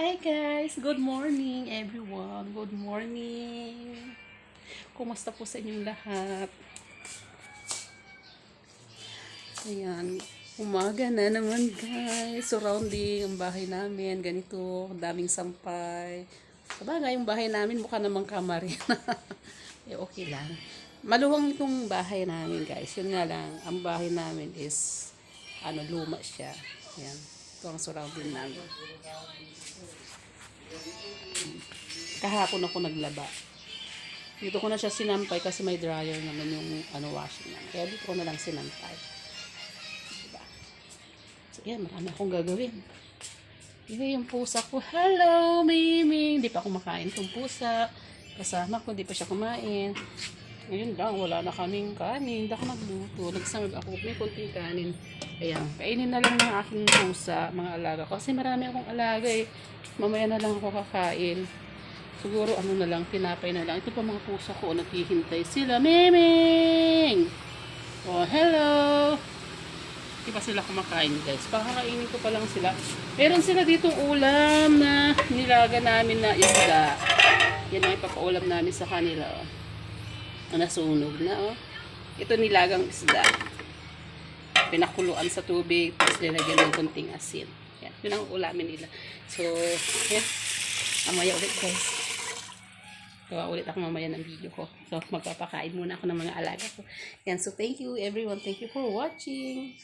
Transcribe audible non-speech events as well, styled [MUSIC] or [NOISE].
Hi guys! Good morning everyone! Good morning! Kumusta po sa inyong lahat? Ayan, umaga na naman guys. Surrounding ang bahay namin. Ganito, daming sampay. Sabagay, yung bahay namin mukha namang kamarin. [LAUGHS] eh, okay lang. Maluwang itong bahay namin guys. Yun nga lang, ang bahay namin is ano, luma siya. Ayan. Ito ang surrounding namin. Kahapon ako naglaba. Dito ko na siya sinampay kasi may dryer naman yung ano washing namin. Kaya dito ko na lang sinampay. Diba? So, yan, marami akong gagawin. Yun yung pusa ko. Hello, Mimi! Hindi pa ako makain itong pusa. Kasama ko, hindi pa siya kumain. Ngayon lang, wala na kaming kanin. Hindi ako nagluto. Nagsamag ako. May konting kanin. Ayan, kainin na lang ng aking pusa, mga alaga ko. Kasi marami akong alaga eh. Mamaya na lang ako kakain. Siguro ano na lang, tinapay na lang. Ito pa mga pusa ko, naghihintay sila. Memeng! Oh, hello! Di pa sila kumakain guys. Pakakainin ko pa lang sila. Meron sila ditong ulam na nilaga namin na isda. Yan ang ipapaulam namin sa kanila. Oh. Nasunog na oh. Ito nilagang isda. Pinakuluan sa tubig, tapos nilagyan ng konting asin. Yan, yun ang ulamin nila. So, yan. Mamaya ulit guys. Gawa ulit ako mamaya ng video ko. So, magpapakain muna ako ng mga alaga ko. Yan, so thank you everyone. Thank you for watching.